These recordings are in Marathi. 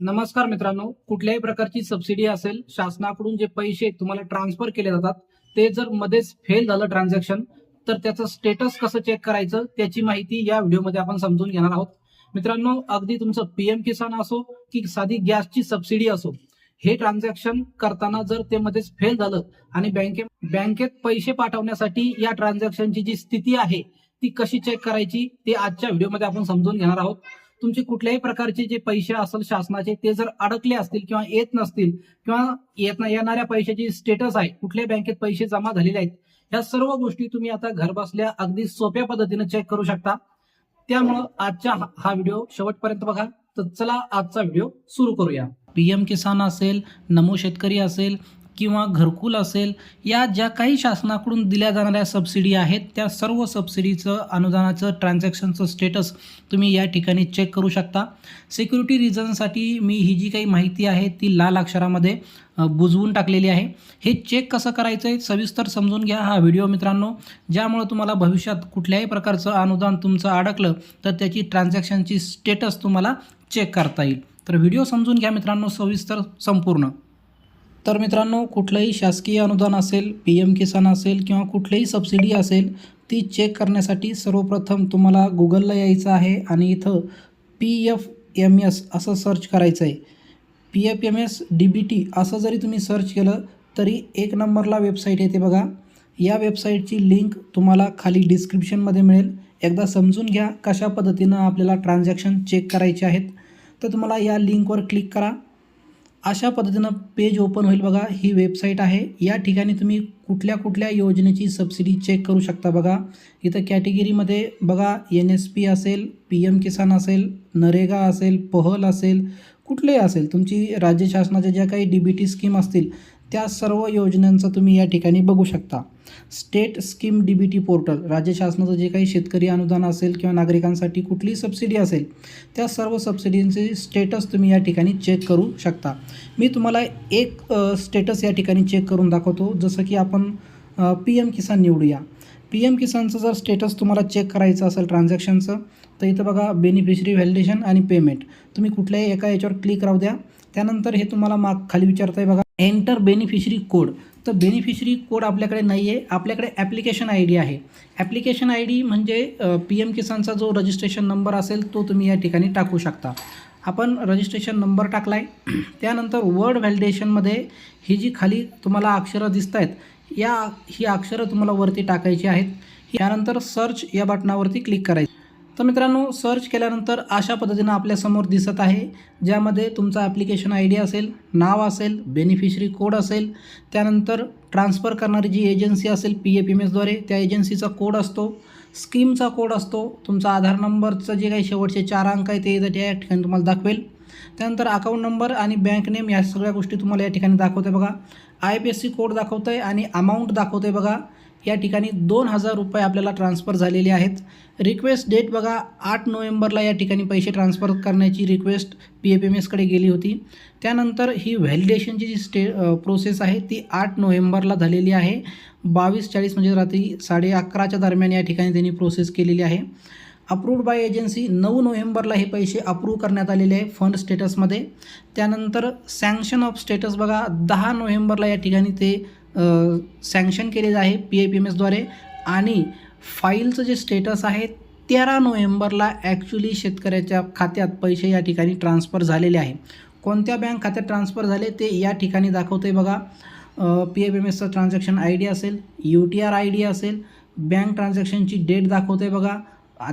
नमस्कार मित्रांनो कुठल्याही प्रकारची सबसिडी असेल शासनाकडून जे पैसे तुम्हाला ट्रान्सफर केले जातात ते जर मध्येच फेल झालं ट्रान्झॅक्शन तर त्याचं स्टेटस कसं चेक करायचं त्याची माहिती या व्हिडिओमध्ये आपण समजून घेणार आहोत. मित्रांनो अगदी तुमचं पीएम किसान असो की साधी गॅसची सबसिडी असो हे ट्रान्झॅक्शन करताना जर ते मध्येच फेल झालं आणि बँके बँकेत पैसे पाठवण्यासाठी या ट्रान्झॅक्शनची जी स्थिती आहे ती कशी चेक करायची ते आजच्या व्हिडिओमध्ये आपण समजून घेणार आहोत. तुमचे कुठल्याही प्रकारचे जे पैसे असेल शासनाचे ते जर अडकले असतील किंवा येत नसतील किंवा येत येणाऱ्या पैशाची स्टेटस आहे कुठल्या बँकेत पैसे जमा झालेले आहेत या सर्व गोष्टी तुम्ही आता घरबसल्या अगदी सोप्या पद्धतीने चेक करू शकता. त्यामुळं आजचा हा व्हिडिओ शेवटपर्यंत बघा. तर चला आजचा व्हिडिओ सुरू करूया. पीएम किसान असेल नमो शेतकरी असेल किंवा घरकुल असेल या ज्या काही शासनाकडून दिल्या जाणाऱ्या सबसिडी आहेत त्या सर्व सबसिडीचं अनुदानाचं ट्रान्झॅक्शनचं स्टेटस तुम्ही या ठिकाणी चेक करू शकता. सिक्युरिटी रिझनसाठी मी ही जी काही माहिती आहे ती लाल अक्षरामध्ये बुजवून टाकलेली आहे. हे चेक कसं करायचं आहे सविस्तर समजून घ्या हा व्हिडिओ मित्रांनो. ज्यामुळे तुम्हाला भविष्यात कुठल्याही प्रकारचं अनुदान तुमचं अडकलं तर त्याची ट्रान्झॅक्शनची स्टेटस तुम्हाला चेक करता येईल. तर व्हिडिओ समजून घ्या मित्रांनो सविस्तर संपूर्ण. तर मित्रांनो कुठलंही शासकीय अनुदान असेल पी एम किसान असेल किंवा कुठलीही सबसिडी असेल ती चेक करण्यासाठी सर्वप्रथम तुम्हाला गुगलला यायचं आहे आणि इथं पी एफ एम एस असं सर्च करायचं आहे. P F M S D B T असं जरी तुम्ही सर्च केलं तरी एक नंबरला वेबसाईट येते बघा. या वेबसाईटची लिंक तुम्हाला खाली डिस्क्रिप्शनमध्ये मिळेल. एकदा समजून घ्या कशा पद्धतीनं आपल्याला ट्रान्झॅक्शन चेक करायचे आहेत. तर तुम्हाला या लिंकवर क्लिक करा. अशा पद्धतीनं पेज ओपन होईल बघा. ही वेबसाईट आहे. या ठिकाणी तुम्ही कुठल्या कुठल्या योजनेची सबसिडी चेक करू शकता बघा. इथं कॅटेगरीमध्ये बघा एन एस पी असेल पी एम किसान असेल नरेगा असेल पहल असेल कुठलेही असेल. तुमची राज्य शासनाच्या ज्या काही डी बी टी स्कीम असतील त्या सर्व योजनांचं तुम्ही या ठिकाणी बघू शकता. State scheme D B T portal राज्य शासनाचं जे काही शेतकरी अनुदान असेल किंवा नागरिकांसाठी कुठली सबसिडी असेल त्या सर्व सबसिडींचे स्टेटस तुम्ही या ठिकाणी चेक करू शकता. मी तुम्हाला एक स्टेटस या ठिकाणी चेक करून दाखवतो. जसं की आपण पी एम किसान निवडूया. पी एम किसानचं जर स्टेटस तुम्हाला चेक करायचं असेल ट्रान्झॅक्शनचं तर इथं बघा बेनिफिशरी व्हॅलिडेशन आणि पेमेंट तुम्ही कुठल्याही एका याच्यावर क्लिक राहू द्या. त्यानंतर हे तुम्हाला माग खाली विचारताय बघा. एंटर बेनिफिशरी कोड तर बेनिफिशरी कोड आपल्याकडे नाही आहे आपल्याकडे ॲप्लिकेशन आय डी आहे. ॲप्लिकेशन आय डी म्हणजे पी एम किसानचा जो रजिस्ट्रेशन नंबर असेल तो तुम्ही या ठिकाणी टाकू शकता. आपण रजिस्ट्रेशन नंबर टाकला आहे त्यानंतर वर्ड व्हॅलिडेशनमध्ये ही जी खाली तुम्हाला अक्षरं दिसत आहेत या ही अक्षरं तुम्हाला वरती टाकायची आहेत. त्यानंतर सर्च या बटनावरती क्लिक करायचं. तर मित्रांनो सर्च केल्यानंतर अशा पद्धतीनं आपल्यासमोर दिसत आहे ज्यामध्ये तुमचा ॲप्लिकेशन आय डी असेल नाव असेल बेनिफिशरी कोड असेल त्यानंतर ट्रान्सफर करणारी जी एजन्सी असेल पी एफ एम एसद्वारे त्या एजन्सीचा कोड असतो स्कीमचा कोड असतो तुमचा आधार नंबरचं जे काही शेवटचे चार अंक आहे ते या ठिकाणी तुम्हाला दाखवेल. त्यानंतर अकाउंट नंबर आणि बँक नेम या सगळ्या गोष्टी तुम्हाला या ठिकाणी दाखवते बघा. I P S C code दाखवतं आहे आणि अमाऊंट दाखवतं आहे बघा. या ठिकाणी दोन हजार रुपये आपल्याला ट्रान्सफर झालेले आहेत. रिक्वेस्ट डेट बघा आठ नोव्हेंबरला या ठिकाणी पैसे ट्रान्सफर करण्याची रिक्वेस्ट पी एफ एम एसकडे गेली होती. त्यानंतर ही व्हॅलिडेशनची जी स्टे प्रोसेस आहे ती आठ नोव्हेंबरला झालेली आहे. बावीस चाळीस म्हणजे रात्री साडे अकराच्या दरम्यान या ठिकाणी त्यांनी प्रोसेस केलेली आहे. अप्रूव्ड बाय एजन्सी नऊ नोव्हेंबरला हे पैसे अप्रूव्ह करण्यात आलेले आहे फंड स्टेटसमध्ये त्यानंतर सँक्शन ऑफ स्टेटस बघा दहा नोव्हेंबरला या ठिकाणी ते सँक्शन केलेलं आहे पी आय पी एम एसद्वारे आणि फाईलचं जे स्टेटस आहे तेरा नोव्हेंबरला ॲक्च्युली शेतकऱ्याच्या खात्यात पैसे या ठिकाणी ट्रान्सफर झालेले आहे. कोणत्या बँक खात्यात ट्रान्सफर झाले ते या ठिकाणी दाखवतं आहे बघा पी एफ एम एसचं ट्रान्झॅक्शन आय डी असेल U T R I D असेल बँक ट्रान्झॅक्शनची डेट दाखवते बघा.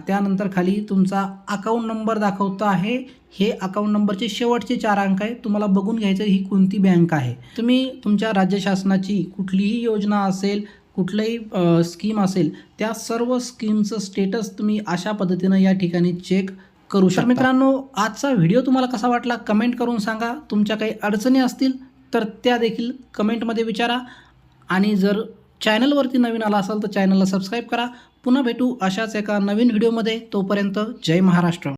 त्यानंतर खाली तुमचा अकाउंट नंबर दाखवतो आहे. हे अकाउंट नंबरचे शेवटचे चार अंक आहे. तुम्हाला बघून घ्यायचं ही कोणती बँक आहे. तुम्ही तुमच्या राज्य शासनाची कुठलीही योजना असेल कुठलंही स्कीम असेल त्या सर्व स्कीमचं स्टेटस तुम्ही अशा पद्धतीनं या ठिकाणी चेक करू शकता. मित्रांनो आजचा व्हिडिओ तुम्हाला कसा वाटला कमेंट करून सांगा. तुमच्या काही अडचणी असतील तर त्या देखील कमेंटमध्ये विचारा. आणि जर चॅनलवरती नवीन आला असाल तर चॅनलला सबस्क्राईब करा. पुन्हा भेटू अशाच एका नवीन व्हिडिओमध्ये. तोपर्यंत जय महाराष्ट्र.